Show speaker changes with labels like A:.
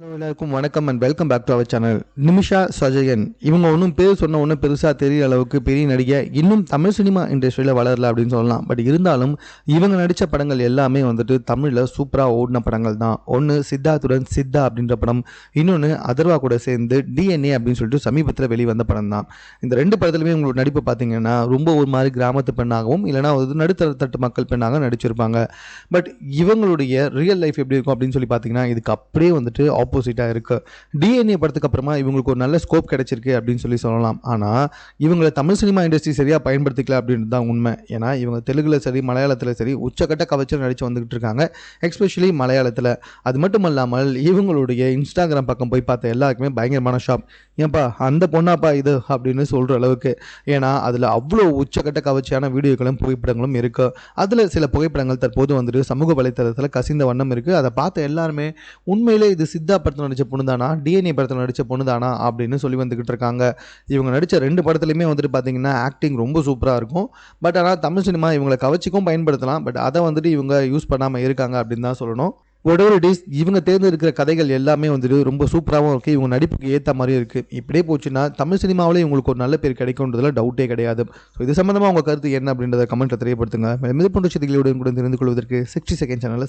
A: Hello எல்லாருக்கும் வணக்கம் and welcome back to our channel Nimisha Sajayan. இவங்க ஒன்றும் பேர் சொன்ன ஒன்றும் பெருசாக தெரியற அளவுக்கு பெரிய நடிகை. இன்னும் தமிழ் சினிமா இண்டஸ்ட்ரியில் வளரல அப்படின்னு சொல்லலாம். பட் இருந்தாலும் இவங்க நடித்த படங்கள் எல்லாமே வந்துட்டு தமிழில் சூப்பராக ஓடின படங்கள் தான். ஒன்று சித்தார்த்துடன் சித்தா அப்படின்ற படம். இன்னொன்று அதர்வா கூட சேர்ந்து டிஎன்ஏ அப்படின்னு சொல்லிட்டு சமீபத்தில் வெளிவந்த படம் தான். இந்த ரெண்டு படத்துலையுமே உங்களோட நடிப்பு பார்த்தீங்கன்னா ரொம்ப ஒரு மாதிரி கிராமத்து பெண்ணாகவும் இல்லைனா ஒரு நடுத்தர தட்டு மக்கள் பெண்ணாக நடிச்சிருப்பாங்க. பட் இவங்களுடைய ரியல் லைஃப் எப்படி இருக்கும் அப்படின்னு சொல்லி பார்த்தீங்கன்னா இதுக்கு அப்படியே வந்துட்டு ஆப்போசிட்டாக இருக்குது டிஎன்ஏ படத்துக்கு அப்புறமா இவங்களுக்கு ஒரு நல்ல ஸ்கோப் கிடைச்சிருக்கு அப்படின்னு சொல்லி சொல்லலாம். ஆனால் இவங்களை தமிழ் சினிமா இண்டஸ்ட்ரி சரியாக பயன்படுத்திக்கல அப்படின்றது தான் உண்மை. ஏன்னா இவங்க தெலுங்குல சரி மலையாளத்தில் சரி உச்சக்கட்ட கவச்சம் நடித்து வந்துகிட்டு இருக்காங்க. எக்ஸ்பெஷலி மலையாளத்தில். அது மட்டும் இல்லாமல் இவங்களுடைய இன்ஸ்டாகிராம் பக்கம் போய் பார்த்த எல்லாருக்குமே பயங்கரமான ஷாப் ஏன்பா அந்த பொண்ணாப்பா இது? அப்படின்னு சொல்கிற அளவுக்கு. ஏன்னா அதில் அவ்வளோ உச்சக்கட்ட கவர்ச்சியான வீடியோக்களும் புகைப்படங்களும் இருக்குது அதில் சில புகைப்படங்கள் தற்போது வந்துட்டு சமூக வலைத்தளத்தில் கசிந்த வண்ணம் இருக்குது அதை பார்த்த எல்லாருமே உண்மையிலே இது சித்தா படத்தில் நடித்த பொண்ணு தானா டிஎன்ஏ படத்தில் நடித்த பொண்ணு தானா அப்படின்னு சொல்லி வந்துக்கிட்டு இருக்காங்க. இவங்க நடித்த ரெண்டு படத்துலையுமே வந்துட்டு பார்த்தீங்கன்னா ஆக்டிங் ரொம்ப சூப்பராக இருக்கும். பட் ஆனால் தமிழ் சினிமா இவங்களை கவர்ச்சிக்கும் பயன்படுத்தலாம். பட் அதை வந்துட்டு இவங்க யூஸ் பண்ணாமல் இருக்காங்க அப்படின்னு தான் சொல்லணும். ஒடவர் டேஸ் இவங்க தேர்ந்தெடுக்கிற கதைகள் எல்லாமே வந்துட்டு ரொம்ப சூப்பராகவும் இருக்குது இவங்க நடிப்புக்கு ஏற்ற மாதிரியும் இருக்குது இப்படியே போச்சுன்னா தமிழ் சினிமாவிலே இவங்களுக்கு ஒரு நல்ல பேர் கிடைக்கும்ன்றதுல டவுட்டே கிடையாது. ஸோ இது சம்மந்தமாக உங்கள் கருத்து என்ன அப்படின்றத கமெண்ட்டில் தெரியப்படுத்துங்க. மேலும் இது போன்ற செய்திகளோடு கூட தெரிந்து கொள்வதற்கு சிக்ஸ்டி செகண்ட் சேனலில்